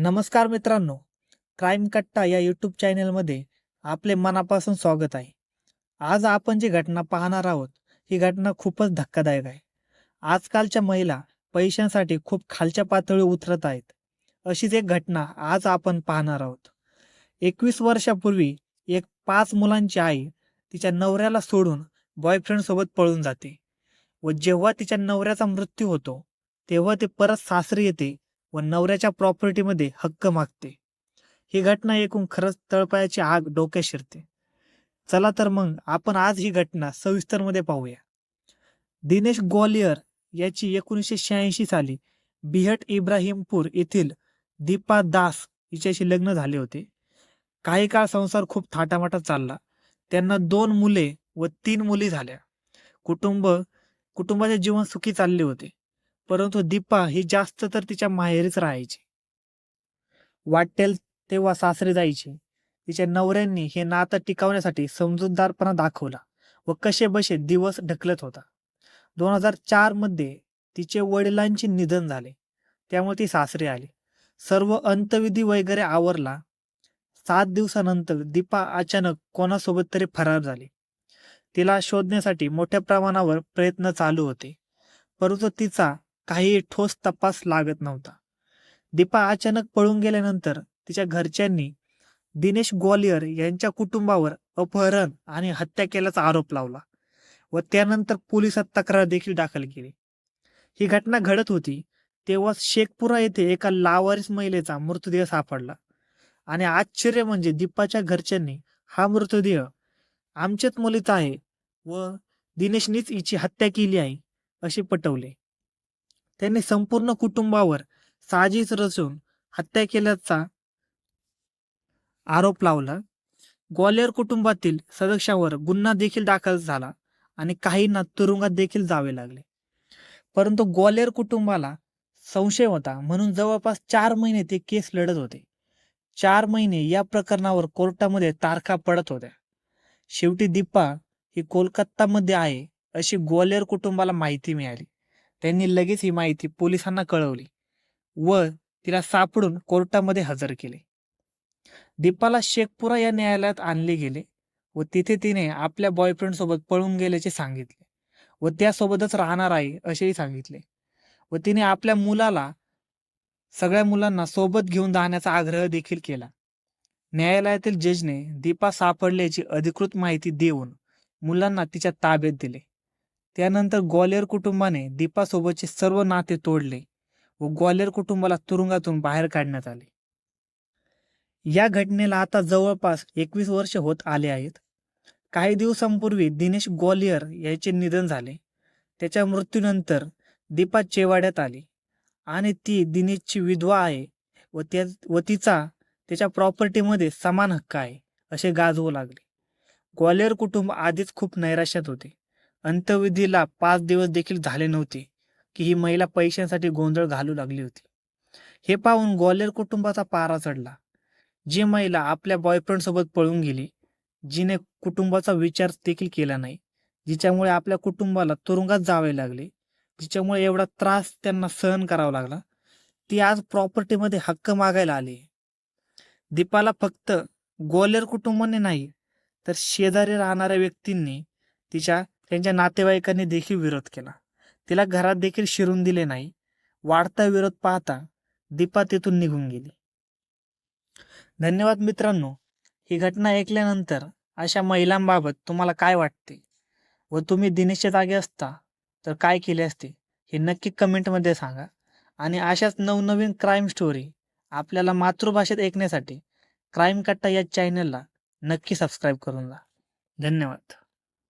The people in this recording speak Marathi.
नमस्कार मित्रांनो क्राईम कट्टा या यूट्यूब चॅनलमध्ये आपले मनापासून स्वागत आहे. आज आपण जी घटना पाहणार आहोत ही घटना खूपच धक्कादायक आहे. आजकालच्या महिला पैशांसाठी खूप खालच्या पातळी उतरत आहेत. अशीच एक घटना आज आपण पाहणार आहोत. एकवीस वर्षापूर्वी एक पाच मुलांची आई तिच्या नवऱ्याला सोडून बॉयफ्रेंडसोबत पळून जाते. व जेव्हा तिच्या नवऱ्याचा मृत्यू होतो तेव्हा ते परत सासरी येते व नवऱ्याच्या प्रॉपर्टीमध्ये हक्क मागते. ही घटना ऐकून खरंच तळपायाची आग डोक्यात शिरते. चला तर मग आपण आज ही घटना सविस्तरमध्ये पाहूया. दिनेश ग्वालियर याची एकोणीसशे शहाऐंशी साली बिहट इब्राहिमपूर येथील दीपा दास हिच्याशी लग्न झाले होते. काही काळ संसार खूप थाटामाटात चालला. त्यांना दोन मुले व तीन मुली झाल्या. कुटुंब कुटुंबाचे जीवन सुखी चालले होते. परंतु दीपा ही जास्त तर तिच्या माहेरीच राहायची. वाटेल तेव्हा सासरे जायचे. तिच्या नवऱ्यांनी हे नातं टिकवण्यासाठी समजूतदारपणा दाखवला व कसे बसे दिवस ढकलत होता. दोन हजार चारमध्ये तिचे वडिलांचे निधन झाले. त्यामुळे ती सासरे आली. सर्व अंतविधी वगैरे आवरला. सात दिवसानंतर दीपा अचानक कोणासोबत तरी फरार झाली. तिला शोधण्यासाठी मोठ्या प्रमाणावर प्रयत्न चालू होते. परंतु तिचा काही ठोस तपास लागत नव्हता. दीपा अचानक पळून गेल्यानंतर तिच्या घरच्यांनी दिनेश ग्वालियर यांच्या कुटुंबावर अपहरण आणि हत्या केल्याचा आरोप लावला व त्यानंतर पोलिसात तक्रार देखील दाखल केली. ही घटना घडत होती तेव्हा शेखपुरा येथे एका लावारिस महिलेचा मृतदेह सापडला आणि आश्चर्य म्हणजे दीपाच्या घरच्यांनी हा मृतदेह आमच्याच मुलीचा आहे व दिनेशनीच हिची हत्या केली आहे असे पटवले. त्यांनी संपूर्ण कुटुंबावर साजिश रचून हत्या केल्याचा आरोप लावला. ग्वालियर कुटुंबातील सदस्यांवर गुन्हा देखील दाखल झाला आणि काहींना तुरुंगात देखील जावे लागले. परंतु ग्वालियर कुटुंबाला संशय होता म्हणून जवळपास चार महिने ते केस लढत होते. चार महिने या प्रकरणावर कोर्टामध्ये तारखा पडत होत्या. शेवटी दीपा ही कोलकातामध्ये आहे अशी ग्वालियर कुटुंबाला माहिती मिळाली. त्यांनी लगेच ही माहिती पोलिसांना कळवली व तिला सापडून कोर्टामध्ये हजर केले. दीपाला शेखपुरा या न्यायालयात आणले गेले व तिथे तिने आपल्या बॉयफ्रेंड सोबत पळून गेल्याचे सांगितले व त्यासोबतच राहणार आहे असेही सांगितले व तिने आपल्या मुलाला सगळ्या मुलांना सोबत घेऊन जाण्याचा आग्रह देखील केला. न्यायालयातील जजने दीपा सापडल्याची अधिकृत माहिती देऊन मुलांना तिच्या ताब्यात दिले. त्यानंतर ग्वालियर कुटुंबाने दीपासोबतचे सर्व नाते तोडले व ग्वालियर कुटुंबाला तुरुंगातून बाहेर काढण्यात आले. या घटनेला आता जवळपास एकवीस वर्ष होत आले आहेत. काही दिवसांपूर्वी दिनेश ग्वालियर याचे निधन झाले. त्याच्या मृत्यूनंतर दीपा चेवाड्यात आली आणि ती दिनेशची विधवा आहे व त्या व तिचा त्याच्या प्रॉपर्टीमध्ये समान हक्क आहे असे गाजवू लागले. ग्वालियर कुटुंब आधीच खूप नैराश्यात होते. अंत्यविधीला पाच दिवस देखील झाले नव्हते की ही महिला पैशांसाठी गोंधळ घालू लागली होती. हे पाहून ग्वालियर कुटुंबाचा पारा चढला. जी महिला आपल्या बॉयफ्रेंड सोबत पळून गेली जिने कुटुंबाचा विचार देखील केला नाही जिच्यामुळे आपल्या कुटुंबाला तुरुंगात जावे लागले जिच्यामुळे एवढा त्रास त्यांना सहन करावा लागला ती आज प्रॉपर्टीमध्ये हक्क मागायला आली दीपाला फक्त ग्वालियर कुटुंबाने नाही तर शेजारी राहणाऱ्या व्यक्तींनी तिच्या त्यांच्या नातेवाईकांनी देखील विरोध केला. तिला घरात देखील शिरून दिले नाही. वाढता विरोध पाहता दीपा तिथून निघून गेली. धन्यवाद मित्रांनो. ही घटना ऐकल्यानंतर अशा महिलांबाबत तुम्हाला काय वाटते? व तुम्ही दिनेशच्या जागी असता तर काय केले असते? हे नक्की कमेंटमध्ये सांगा. आणि अशाच नवनवीन क्राईम स्टोरी आपल्याला मातृभाषेत ऐकण्यासाठी क्राईम कट्टा या चॅनलला नक्की सबस्क्राईब करून जा. धन्यवाद.